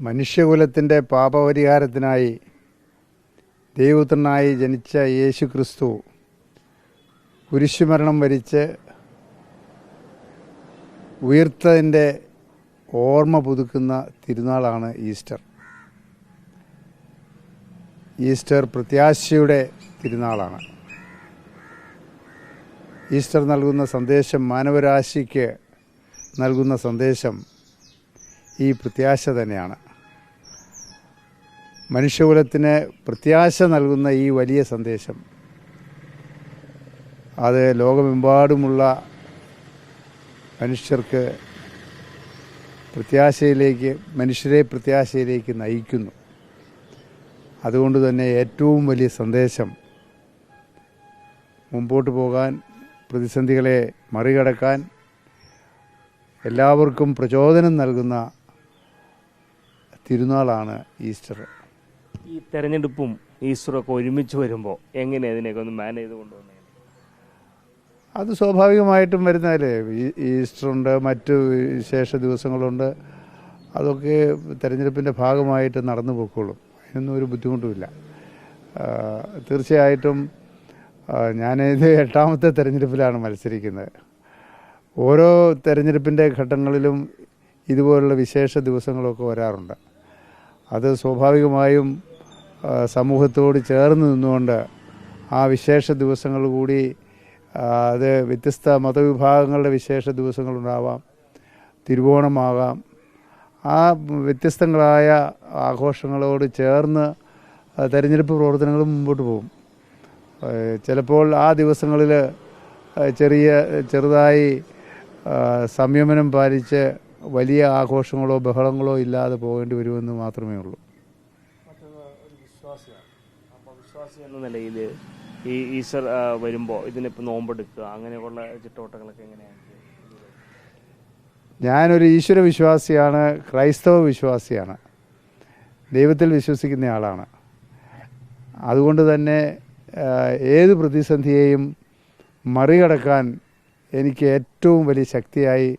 മനുഷ്യകുലത്തിന്റെ പാപപരിഹാരത്തിനായി ദൈവത്തിനായി ജനിച്ച യേശു ക്രിസ്തു കുരിശുമരണം വരിച്ച് ഉയർത്തതിന്റെ ഓർമ്മ പുതുക്കുന്ന തിരുനാളാണ് ഈസ്റ്റർ. ഈസ്റ്റർ പ്രത്യാശയുടെ തിരുനാളാണ്. ഈസ്റ്റർ നൽകുന്ന സന്ദേശം മാനവരാശിക്ക് നൽകുന്ന സന്ദേശം ഈ പ്രത്യാശ തന്നെയാണ്. മനുഷ്യകുലത്തിന് പ്രത്യാശ നൽകുന്ന ഈ വലിയ സന്ദേശം അത് ലോകമെമ്പാടുമുള്ള മനുഷ്യർക്ക് പ്രത്യാശയിലേക്ക് മനുഷ്യരെ പ്രത്യാശയിലേക്ക് നയിക്കുന്നു. അതുകൊണ്ട് തന്നെ ഏറ്റവും വലിയ സന്ദേശം മുമ്പോട്ട് പോകാൻ പ്രതിസന്ധികളെ മറികടക്കാൻ എല്ലാവർക്കും പ്രചോദനം നൽകുന്ന തിരുനാളാണ് ഈസ്റ്റർ. ഈ തെരഞ്ഞെടുപ്പും ഈസ്റ്ററൊക്കെ ഒരുമിച്ച് വരുമ്പോൾ എങ്ങനെ ഇതിനെയൊക്കെ ഒന്ന് മാനേജ് ചെയ്ത് കൊണ്ടുവന്നത് അത് സ്വാഭാവികമായിട്ടും വരുന്നതല്ലേ. ഈ- ഈസ്റ്ററുണ്ട് മറ്റു വിശേഷ ദിവസങ്ങളുണ്ട്. അതൊക്കെ തെരഞ്ഞെടുപ്പിന്റെ ഭാഗമായിട്ട് നടന്നു പോയിക്കോളും. അതിനൊന്നും ഒരു ബുദ്ധിമുട്ടുമില്ല. തീർച്ചയായിട്ടും ഞാൻ ഞാനിത് എട്ടാമത്തെ തെരഞ്ഞെടുപ്പിലാണ് മത്സരിക്കുന്നത്. ഓരോ തെരഞ്ഞെടുപ്പിന്റെ ഘട്ടങ്ങളിലും ഇതുപോലുള്ള വിശേഷ ദിവസങ്ങളൊക്കെ വരാറുണ്ട്. അത് സ്വാഭാവികമായും സമൂഹത്തോട് ചേർന്ന് നിന്നുകൊണ്ട് ആ വിശേഷ ദിവസങ്ങൾ കൂടി അത് വ്യത്യസ്ത മതവിഭാഗങ്ങളുടെ വിശേഷ ദിവസങ്ങളുണ്ടാവാം തിരുവോണമാകാം. ആ വ്യത്യസ്തങ്ങളായ ആഘോഷങ്ങളോട് ചേർന്ന് തെരഞ്ഞെടുപ്പ് പ്രവർത്തനങ്ങൾ മുമ്പോട്ട് പോകും. ചിലപ്പോൾ ആ ദിവസങ്ങളിൽ ചെറിയ ചെറുതായി സംയമനം പാലിച്ച് വലിയ ആഘോഷങ്ങളോ ബഹളങ്ങളോ ഇല്ലാതെ പോകേണ്ടി വരുമെന്ന് മാത്രമേ ഉള്ളൂ. വിശ്വാസിയാണ്. അപ്പോൾ വിശ്വാസി എന്ന നിലയിൽ ഈ ഈശ്വർ വരുമ്പോൾ ഇതിനിപ്പോൾ നോമ്പെടുക്കുക അങ്ങനെയുള്ള ചിട്ടോട്ടങ്ങളൊക്കെ എങ്ങനെയാണ്? ഞാനൊരു ഈശ്വര വിശ്വാസിയാണ് ക്രൈസ്തവ വിശ്വാസിയാണ്. ദൈവത്തിൽ വിശ്വസിക്കുന്ന ആളാണ് അതുകൊണ്ട് തന്നെ ഏത് പ്രതിസന്ധിയെയും മറികടക്കാൻ എനിക്ക് ഏറ്റവും വലിയ ശക്തിയായി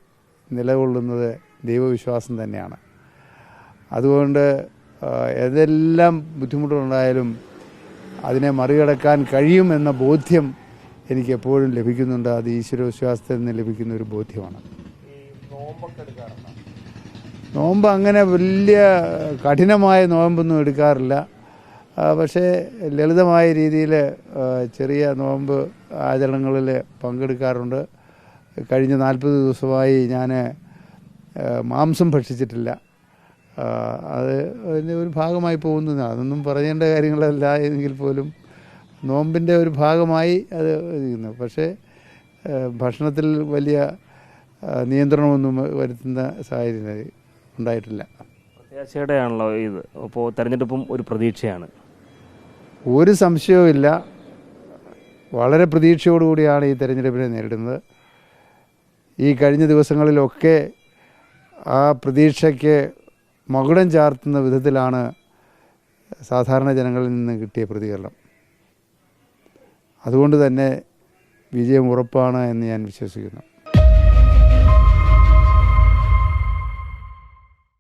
നിലകൊള്ളുന്നത് ദൈവവിശ്വാസം തന്നെയാണ്. അതുകൊണ്ട് ഏതെല്ലാം ബുദ്ധിമുട്ടുണ്ടായാലും അതിനെ മറികടക്കാൻ കഴിയുമെന്ന ബോധ്യം എനിക്ക് എപ്പോഴും ലഭിക്കുന്നുണ്ട്. അത് ഈശ്വര വിശ്വാസത്തിൽ നിന്ന് ലഭിക്കുന്ന ഒരു ബോധ്യമാണ്. നോമ്പ് അങ്ങനെ വലിയ കഠിനമായ നോമ്പൊന്നും എടുക്കാറില്ല. പക്ഷേ ലളിതമായ രീതിയിൽ ചെറിയ നോമ്പ് ആചരണങ്ങളിൽ പങ്കെടുക്കാറുണ്ട്. കഴിഞ്ഞ നാൽപ്പത് ദിവസമായി ഞാൻ മാംസം ഭക്ഷിച്ചിട്ടില്ല. അത് അതിന്റെ ഒരു ഭാഗമായി പോകുന്നതാണ് അതൊന്നും പറയേണ്ട കാര്യങ്ങളല്ല. എങ്കിൽ പോലും നോമ്പിന്റെ ഒരു ഭാഗമായി അത് ഇരിക്കുന്നു. പക്ഷേ ഭക്ഷണത്തിൽ വലിയ നിയന്ത്രണമൊന്നും വരുത്തുന്ന സാഹചര്യം ഉണ്ടായിട്ടില്ല. പ്രത്യാശയുടെയാണല്ലോ ഇത്. അപ്പോൾ തെരഞ്ഞെടുപ്പും ഒരു പ്രതീക്ഷയാണ്. ഒരു സംശയവുമില്ല. വളരെ പ്രതീക്ഷയോടുകൂടിയാണ് ഈ തെരഞ്ഞെടുപ്പിനെ നേരിടുന്നത്. ഈ കഴിഞ്ഞ ദിവസങ്ങളിലൊക്കെ ആ പ്രതീക്ഷയ്ക്ക് മകുടം ചാർത്തുന്ന വിധത്തിലാണ് സാധാരണ ജനങ്ങളിൽ നിന്ന് കിട്ടിയ പ്രതികരണം. അതുകൊണ്ട് തന്നെ വിജയം ഉറപ്പാണ് എന്ന് ഞാൻ വിശ്വസിക്കുന്നു.